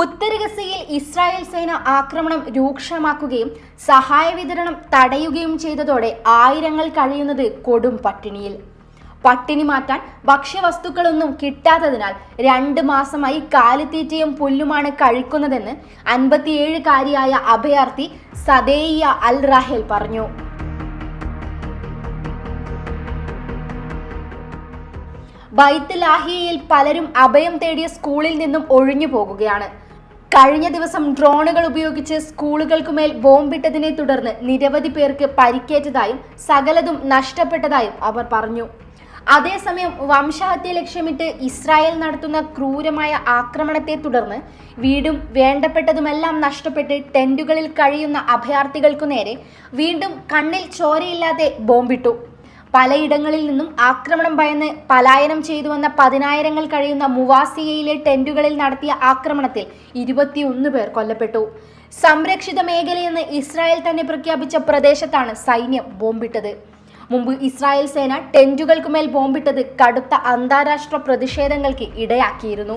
ഉത്തര ഗസയിൽ ഇസ്രായേൽ സേന ആക്രമണം രൂക്ഷമാക്കുകയും സഹായ വിതരണം തടയുകയും ചെയ്തതോടെ ആയിരങ്ങൾ കഴിയുന്നത് കൊടും പട്ടിണിയിൽ. പട്ടിണി മാറ്റാൻ ഭക്ഷ്യവസ്തുക്കളൊന്നും കിട്ടാത്തതിനാൽ രണ്ട് മാസമായി കാലിത്തീറ്റയും പുല്ലുമാണ് കഴിക്കുന്നതെന്ന് അൻപത്തിയേഴുകാരിയായ അഭയാർത്ഥി സദേയ്യ അൽ റാഹേൽ പറഞ്ഞു. ബൈത്ത് ലാഹിയയിൽ പലരും അഭയം തേടിയ സ്കൂളിൽ നിന്നും ഒഴിഞ്ഞു പോകുകയാണ് കഴിഞ്ഞ ദിവസം ഡ്രോണുകൾ ഉപയോഗിച്ച് സ്കൂളുകൾക്കുമേൽ ബോംബിട്ടതിനെ തുടർന്ന് നിരവധി പേർക്ക് പരിക്കേറ്റതായും സകലതും നഷ്ടപ്പെട്ടതായും അവർ പറഞ്ഞു. അതേസമയം വംശഹത്യ ലക്ഷ്യമിട്ട് ഇസ്രായേൽ നടത്തുന്ന ക്രൂരമായ ആക്രമണത്തെ തുടർന്ന് വീടും വേണ്ടപ്പെട്ടതുമെല്ലാം നഷ്ടപ്പെട്ട് ടെന്റുകളിൽ കഴിയുന്ന അഭയാർത്ഥികൾക്കു നേരെ വീണ്ടും കണ്ണിൽ ചോരയില്ലാതെ ബോംബിട്ടു. പലയിടങ്ങളിൽ നിന്നും ആക്രമണം ഭയന്ന് പലായനം ചെയ്തു വന്ന പതിനായിരങ്ങൾ കഴിയുന്ന മുവാസിയയിലെ ടെന്റുകളിൽ നടത്തിയ ആക്രമണത്തിൽ ഇരുപത്തിയൊന്ന് പേർ കൊല്ലപ്പെട്ടു. സംരക്ഷിത മേഖലയെന്ന് ഇസ്രായേൽ തന്നെ പ്രഖ്യാപിച്ച പ്രദേശത്താണ് സൈന്യം ബോംബിട്ടത്. മുമ്പ് ഇസ്രായേൽ സേന ടെന്റുകൾക്കുമേൽ ബോംബിട്ടത് കടുത്ത അന്താരാഷ്ട്ര പ്രതിഷേധങ്ങൾക്ക് ഇടയാക്കിയിരുന്നു.